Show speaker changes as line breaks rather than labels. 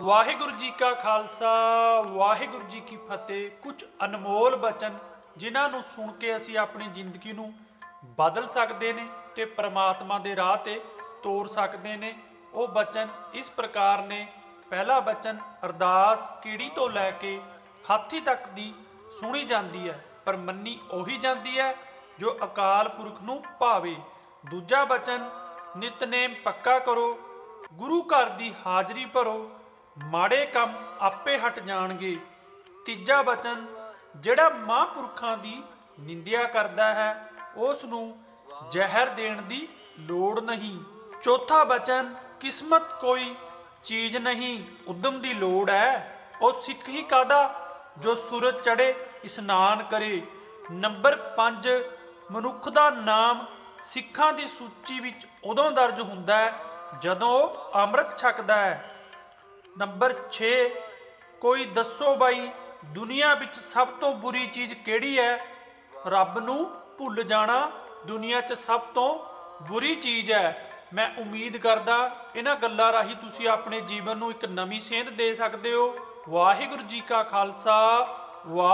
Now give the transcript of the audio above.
ਵਾਹਿਗੁਰੂ ਜੀ ਕਾ ਖਾਲਸਾ, ਵਾਹਿਗੁਰੂ ਜੀ ਕੀ ਫਤਿਹ। ਕੁਝ ਅਨਮੋਲ ਬਚਨ ਜਿਨ੍ਹਾਂ ਨੂੰ ਸੁਣ ਕੇ ਅਸੀਂ ਆਪਣੀ ਜ਼ਿੰਦਗੀ ਨੂੰ ਬਦਲ ਸਕਦੇ ਨੇ ਤੇ ਪ੍ਰਮਾਤਮਾ ਦੇ ਰਾਹ ਤੇ ਤੋਰ ਸਕਦੇ ਨੇ। ਉਹ ਬਚਨ ਇਸ ਪ੍ਰਕਾਰ ਨੇ, ਪਹਿਲਾ ਬਚਨ ਅਰਦਾਸ ਕੀੜੀ ਤੋਂ ਲੈ ਕੇ ਹਾਥੀ ਤੱਕ ਦੀ ਸੁਣੀ ਜਾਂਦੀ ਹੈ, ਪਰ ਮੰਨੀ ਉਹੀ ਜਾਂਦੀ ਹੈ ਜੋ ਅਕਾਲ ਪੁਰਖ ਨੂੰ ਭਾਵੇ। ਦੂਜਾ ਬਚਨ, ਨਿਤਨੇਮ ਪੱਕਾ ਕਰੋ, ਗੁਰੂ ਘਰ ਦੀ ਹਾਜ਼ਰੀ ਭਰੋ ਮਾੜੇ ਕੰਮ ਆਪੇ ਹਟ ਜਾਣਗੇ। ਤੀਜਾ ਬਚਨ, ਜਿਹੜਾ ਮਹਾਂਪੁਰਖਾਂ ਦੀ ਨਿੰਦਿਆ ਕਰਦਾ ਹੈ ਉਸ ਨੂੰ ਜ਼ਹਿਰ ਦੇਣ ਦੀ ਲੋੜ ਨਹੀਂ। ਚੌਥਾ ਬਚਨ, ਕਿਸਮਤ ਕੋਈ ਚੀਜ਼ ਨਹੀਂ, ਉਦਮ ਦੀ ਲੋੜ ਹੈ। ਉਹ ਸਿੱਖ ਹੀ ਕਾਦਾ ਜੋ ਸੂਰਜ ਚੜੇ ਇਸ਼ਨਾਨ ਕਰੇ। ਨੰਬਰ 5 ਮਨੁੱਖ ਦਾ ਨਾਮ ਸਿੱਖਾਂ ਦੀ ਸੂਚੀ ਵਿੱਚ ਉਦੋਂ ਦਰਜ ਹੁੰਦਾ ਹੈ, ਜਦੋਂ ਉਹ ਅੰਮ੍ਰਿਤ ਛਕਦਾ ਹੈ। ਨੰਬਰ 6 ਕੋਈ ਦੱਸੋ ਬਾਈ, ਦੁਨੀਆ ਵਿੱਚ ਸਭ ਤੋਂ ਬੁਰੀ ਚੀਜ਼ ਕਿਹੜੀ ਹੈ? ਰੱਬ ਨੂੰ ਭੁੱਲ ਜਾਣਾ ਦੁਨੀਆ 'ਚ ਸਭ ਤੋਂ ਬੁਰੀ ਚੀਜ਼ ਹੈ। ਮੈਂ ਉਮੀਦ ਕਰਦਾ ਇਹਨਾਂ ਗੱਲਾਂ ਰਾਹੀਂ ਤੁਸੀਂ ਆਪਣੇ ਜੀਵਨ ਨੂੰ ਇੱਕ ਨਵੀਂ ਸੇਧ ਦੇ ਸਕਦੇ ਹੋ। ਵਾਹਿਗੁਰੂ ਜੀ ਕਾ ਖਾਲਸਾ, ਵਾਹਿ